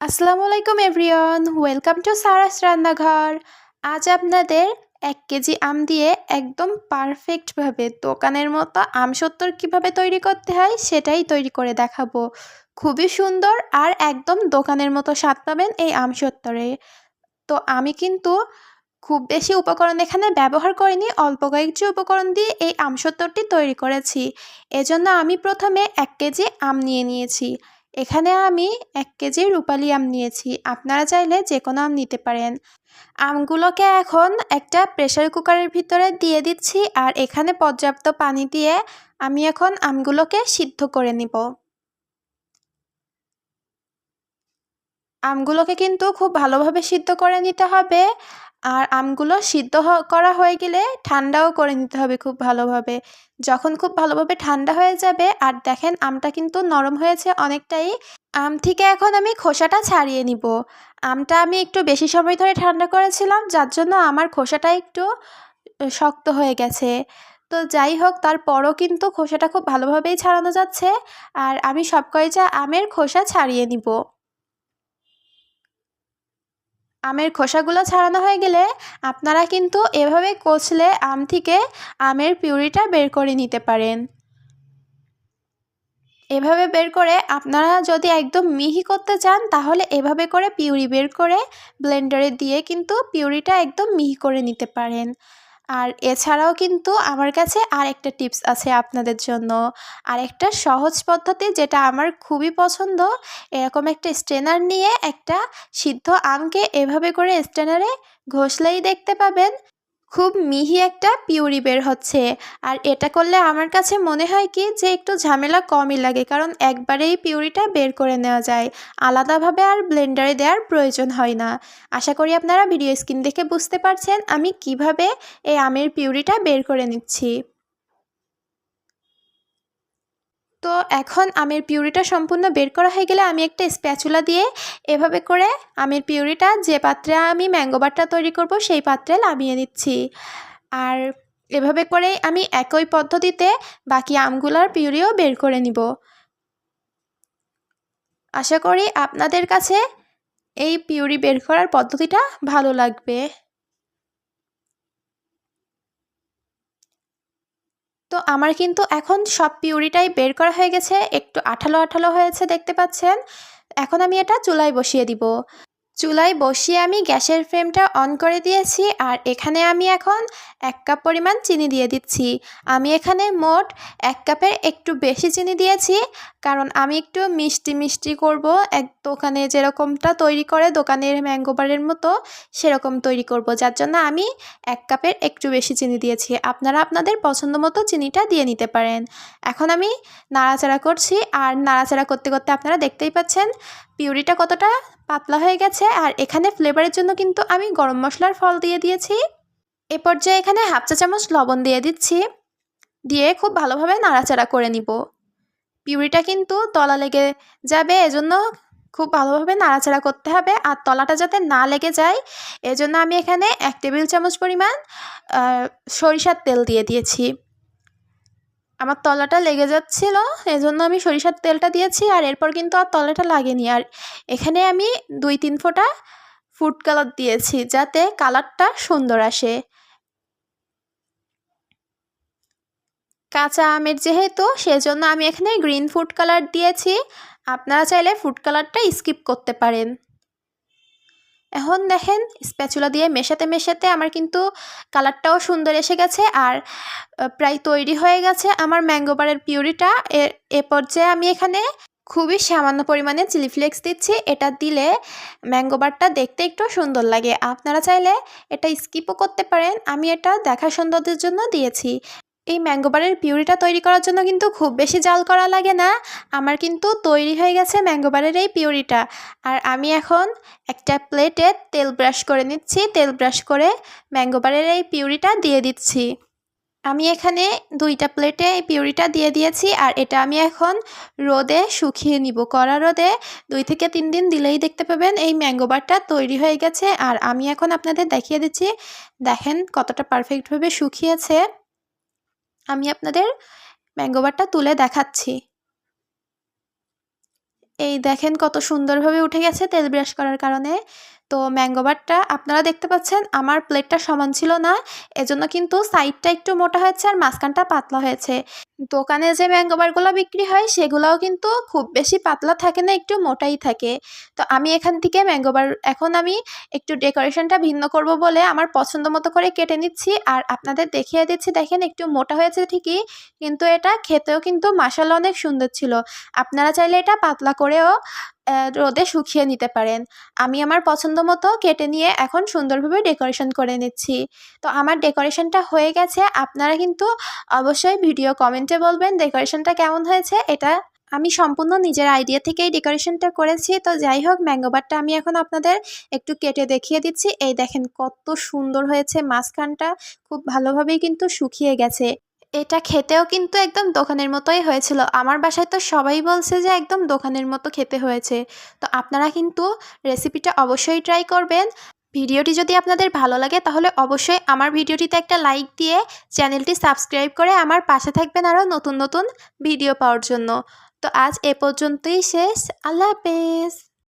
আসসালামু আলাইকুম everyone welcome to সারাস রান্নাঘর আজ আপনাদের এক কেজি আম দিয়ে একদম পারফেক্টভাবে দোকানের মতো আম সত্তর কীভাবে তৈরি করতে হয় সেটাই তৈরি করে দেখাবো। খুবই সুন্দর আর একদম দোকানের মতো স্বাদ পাবেন এই আম সত্তরে। তো আমি কিন্তু খুব বেশি উপকরণ এখানে ব্যবহার করিনি, অল্প কয়েকটি উপকরণ দিয়ে এই আম সত্তরটি তৈরি করেছি। এজন্য আমি প্রথমে এক কেজি আম নিয়ে নিয়েছি। এখানে আমি এক কেজি রূপালি আম নিয়েছি। আপনারা চাইলে যে কোনো আম নিতে পারেন। আমগুলোকে এখন একটা প্রেশার কুকারের ভিতরে দিয়ে দিচ্ছি আর এখানে পর্যাপ্ত পানি দিয়ে আমি এখন আমগুলোকে সিদ্ধ করে নিব। আমগুলোকে কিন্তু খুব ভালোভাবে সিদ্ধ করে নিতে হবে। আর আমগুলো সিদ্ধ করা হয়ে গেলে ঠান্ডাও করে নিতে হবে খুব ভালোভাবে। যখন খুব ভালোভাবে ঠান্ডা হয়ে যাবে আর দেখেন আমটা কিন্তু নরম হয়েছে অনেকটাই, আম থেকে এখন আমি খোসাটা ছাড়িয়ে নিব। আমটা আমি একটু বেশি সময় ধরে ঠান্ডা করেছিলাম, যার জন্য আমার খোসাটা একটু শক্ত হয়ে গেছে। তো যাই হোক, তারপরও কিন্তু খোসাটা খুব ভালোভাবেই ছাড়ানো যাচ্ছে আর আমি সব কয়টা আমের খোসা ছাড়িয়ে নিব। আমের খোসাগুলো ছাড়ানো হয়ে গেলে আপনারা কিন্তু এভাবে কচলে আম থেকে আমের পিউরিটা বের করে নিতে পারেন। এভাবে বের করে আপনারা যদি একদম মিহি করতে চান, তাহলে এভাবে করে পিউরি বের করে ব্লেন্ডারে দিয়ে কিন্তু পিউরিটা একদম মিহি করে নিতে পারেন। আর এছাড়াও কিন্তু আমার কাছে আর একটা টিপস আছে আপনাদের জন্য। আর একটা সহজ পদ্ধতি যেটা আমার খুবই পছন্দ, এরকম একটা স্ট্রেনার নিয়ে একটা সিদ্ধ আমকে এভাবে করে স্ট্রেনারে ঘষলেই দেখতে পাবেন। খুব মিহি একটা পিউরি বের হচ্ছে। আর এটা করলে আমার কাছে মনে হয় কি যে একটু ঝামেলা কমই লাগে, কারণ একবারেই পিউরিটা বের করে নেওয়া যায়। আলাদাভাবে আর ব্লেন্ডারে দেওয়ার প্রয়োজন হয় না। আশা করি আপনারা ভিডিও স্ক্রিন দেখে বুঝতে পারছেন আমি কীভাবে এই আমের পিউরিটা বের করে নিচ্ছি। তো এখন আমের পিউরিটা সম্পূর্ণ বের করা হয়ে গেলে আমি একটা স্প্যাচুলা দিয়ে এভাবে করে আমের পিউরিটা যে পাত্রে আমি ম্যাঙ্গো বারটা তৈরি করব সেই পাত্রে নামিয়ে নিচ্ছি। আর এভাবে করে আমি একই পদ্ধতিতে বাকি আমগুলার পিউরিও বের করে নিব। আশা করি আপনাদের কাছে এই পিউরি বের করার পদ্ধতিটা ভালো লাগবে। তো আমার কিন্তু এখন সব পিউরিটাই বের করা হয়ে গেছে, একটু আঠালো আঠালো হয়েছে দেখতে পাচ্ছেন। এখন আমি এটা চুলায় বসিয়ে দিব। চুলায় বসিয়ে আমি গ্যাসের ফ্লেমটা অন করে দিয়েছি আর এখানে আমি এখন এক কাপ পরিমাণ চিনি দিয়ে দিচ্ছি। আমি এখানে মোট এক কাপের একটু বেশি চিনি দিয়েছি, কারণ আমি একটু মিষ্টি মিষ্টি করব। এক দোকানে যেরকমটা তৈরি করে, দোকানের ম্যাঙ্গোবারের মতো সেরকম তৈরি করব, যার জন্য আমি এক কাপের একটু বেশি চিনি দিয়েছি। আপনারা আপনাদের পছন্দ মতো চিনিটা দিয়ে নিতে পারেন। এখন আমি নাড়াচাড়া করছি আর নাড়াচাড়া করতে করতে আপনারা দেখতেই পাচ্ছেন পিউরিটা কতটা পাতলা হয়ে গেছে আর এখানে ফ্লেভারের জন্য কিন্তু আমি গরম মশলার ফল দিয়ে দিয়েছি। এ পর্যায়ে এখানে হাফ চা চামচ লবণ দিয়ে দিচ্ছি। দিয়ে খুব ভালোভাবে নাড়াচাড়া করে নিব। পিউরিটা কিন্তু তলা লেগে যাবে, এজন্য খুব ভালোভাবে নাড়াচাড়া করতে হবে। আর তলাটা যাতে না লেগে যায়, এজন্য আমি এখানে এক টেবিল চামচ পরিমাণ সরিষার তেল দিয়ে দিয়েছি। আমার তলাটা লেগে যাচ্ছিল, এজন্য আমি সরিষার তেলটা দিয়েছি আর এরপর কিন্তু আর তলাটা লাগেনি। আর এখানে আমি দুই তিন ফোঁটা ফুড কালার দিয়েছি যাতে কালারটা সুন্দর আসে। কাঁচা আমের যেহেতু, সেজন্য আমি এখানে গ্রিন ফুড কালার দিয়েছি। আপনারা চাইলে ফুড কালারটা স্কিপ করতে পারেন। এখন দেখেন স্প্যাচুলা দিয়ে মেশাতে মেশাতে আমার কিন্তু কালারটাও সুন্দর এসে গেছে আর প্রায় তৈরি হয়ে গেছে আমার ম্যাঙ্গো বারের পিউরিটা। এ পর্যায়ে আমি এখানে খুবই সামান্য পরিমাণে চিলি ফ্লেক্স দিচ্ছি। এটা দিলে ম্যাঙ্গো বারটা দেখতে একটু সুন্দর লাগে। আপনারা চাইলে এটা স্কিপও করতে পারেন। আমি এটা দেখা সৌন্দর্যের জন্য দিয়েছি। এই ম্যাঙ্গোবারের পিউরিটা তৈরি করার জন্য কিন্তু খুব বেশি জাল করা লাগে না। আমার কিন্তু তৈরি হয়ে গেছে ম্যাঙ্গোবারের এই পিউরিটা। আর আমি এখন একটা প্লেটে তেল ব্রাশ করে নিচ্ছি। তেল ব্রাশ করে ম্যাঙ্গোবারের এই পিউরিটা দিয়ে দিচ্ছি। আমি এখানে দুইটা প্লেটে এই পিউরিটা দিয়ে দিয়েছি। আর এটা আমি এখন রোদে শুকিয়ে নিব। কড়া রোদে দুই থেকে তিন দিন দিলেই দেখতে পাবেন এই ম্যাঙ্গোবারটা তৈরি হয়ে গেছে। আর আমি এখন আপনাদের দেখিয়ে দিচ্ছি। দেখেন কতটা পারফেক্টভাবে শুকিয়েছে। আমি আপনাদের ম্যাঙ্গোবারটা তুলে দেখাচ্ছি। এই দেখেন কত সুন্দরভাবে উঠে গেছে তেল ব্রাশ করার কারণে। তো ম্যাঙ্গো বারটা আপনারা দেখতে পাচ্ছেন, আমার প্লেটটা সমান ছিল না, এজন্য কিন্তু সাইডটা একটু মোটা হয়েছে আর মাঝখানটা পাতলা হয়েছে। দোকানে যে ম্যাঙ্গো বারগুলো বিক্রি হয়, সেগুলোও কিন্তু খুব বেশি পাতলা থাকে না, একটু মোটাই থাকে। তো আমি এখান থেকে ম্যাঙ্গো বার, এখন আমি একটু ডেকোরেশনটা ভিন্ন করব বলে আমার পছন্দ মতো করে কেটে নিচ্ছি। আর আপনাদের দেখিয়ে দিচ্ছি, দেখেন একটু মোটা হয়েছে ঠিকই, কিন্তু এটা খেতেও কিন্তু মাসালা অনেক সুন্দর ছিল। আপনারা চাইলে এটা পাতলা করেও রোদে শুকিয়ে নিতে পারেন। আমি আমার পছন্দ মতো কেটে নিয়ে এখন সুন্দরভাবে ডেকোরেশন করে নিচ্ছি। তো আমার ডেকোরেশনটা হয়ে গেছে। আপনারা কিন্তু অবশ্যই ভিডিও কমেন্টে বলবেন ডেকোরেশনটা কেমন হয়েছে। এটা আমি সম্পূর্ণ নিজের আইডিয়া থেকেই ডেকোরেশনটা করেছি। তো যাই হোক, ম্যাঙ্গো বারটা আমি এখন আপনাদের একটু কেটে দেখিয়ে দিচ্ছি। এই দেখেন কত সুন্দর হয়েছে মাঝখানটা। খুব ভালোভাবেই কিন্তু শুকিয়ে গেছে। এটা খেতেও কিন্তু একদম দোকানের মতোই হয়েছিল। আমার বাসায় তো সবাই বলছে যে একদম দোকানের মতো খেতে হয়েছে। তো আপনারা কিন্তু রেসিপিটা অবশ্যই ট্রাই করবেন। ভিডিওটি যদি আপনাদের ভালো লাগে তাহলে অবশ্যই আমার ভিডিওটিতে একটা লাইক দিয়ে চ্যানেলটি সাবস্ক্রাইব করে আমার পাশে থাকবেন আরও নতুন নতুন ভিডিও পাওয়ার জন্য। তো আজ এ পর্যন্তই শেষ। আল্লাহ হাফেজ।